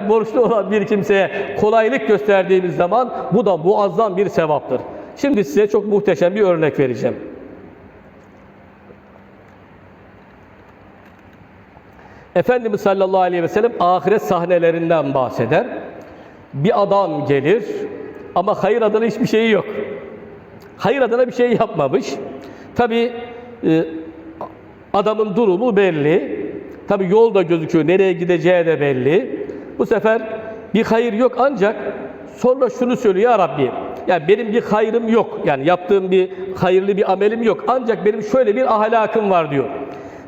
Borçlu olan bir kimseye kolaylık gösterdiğimiz zaman bu da muazzam bir sevaptır. Şimdi size çok muhteşem bir örnek vereceğim. Efendimiz sallallahu aleyhi ve sellem ahiret sahnelerinden bahseder. Bir adam gelir ama hayır adına hiçbir şeyi yok. Hayır adına bir şey yapmamış. Tabi adamın durumu belli. Tabi yol da gözüküyor, nereye gideceği de belli. Bu sefer bir hayır yok ancak sonra şunu söylüyor ya Rabbi. Yani benim bir hayrım yok. Yani yaptığım bir hayırlı bir amelim yok. Ancak benim şöyle bir ahlakım var diyor.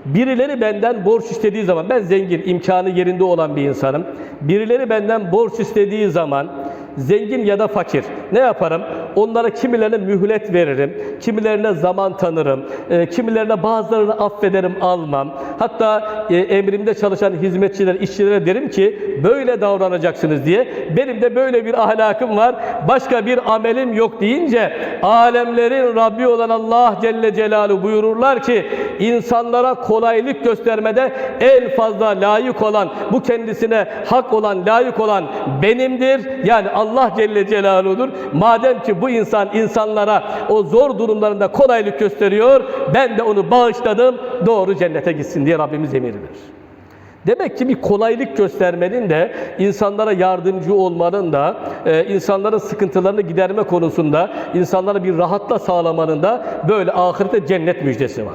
Birileri benden borç istediği zaman, ben zengin, imkanı yerinde olan bir insanım. Birileri benden borç istediği zaman, zengin ya da fakir, ne yaparım? Onlara kimilerine mühlet veririm, kimilerine zaman tanırım, e, kimilerine bazılarını affederim, almam. Hatta e, emrimde çalışan hizmetçiler, işçilere derim ki böyle davranacaksınız diye. Benim de böyle bir ahlakım var, başka bir amelim yok deyince alemlerin Rabbi olan Allah Celle Celaluhu buyururlar ki insanlara kolaylık göstermede en fazla layık olan, bu kendisine hak olan, layık olan benimdir. Yani Allah Celle Celaluhu'dur. Madem ki bu insan insanlara o zor durumlarında kolaylık gösteriyor, ben de onu bağışladım, doğru cennete gitsin diye Rabbimiz emir verir. Demek ki bir kolaylık göstermenin de, insanlara yardımcı olmanın da, e, insanların sıkıntılarını giderme konusunda, insanlara bir rahatla sağlamanın da böyle ahirette cennet müjdesi var.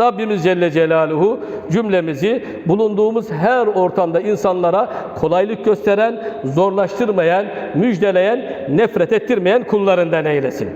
Rabbimiz Celle Celaluhu cümlemizi bulunduğumuz her ortamda insanlara kolaylık gösteren, zorlaştırmayan, müjdeleyen, nefret ettirmeyen kullarından eylesin.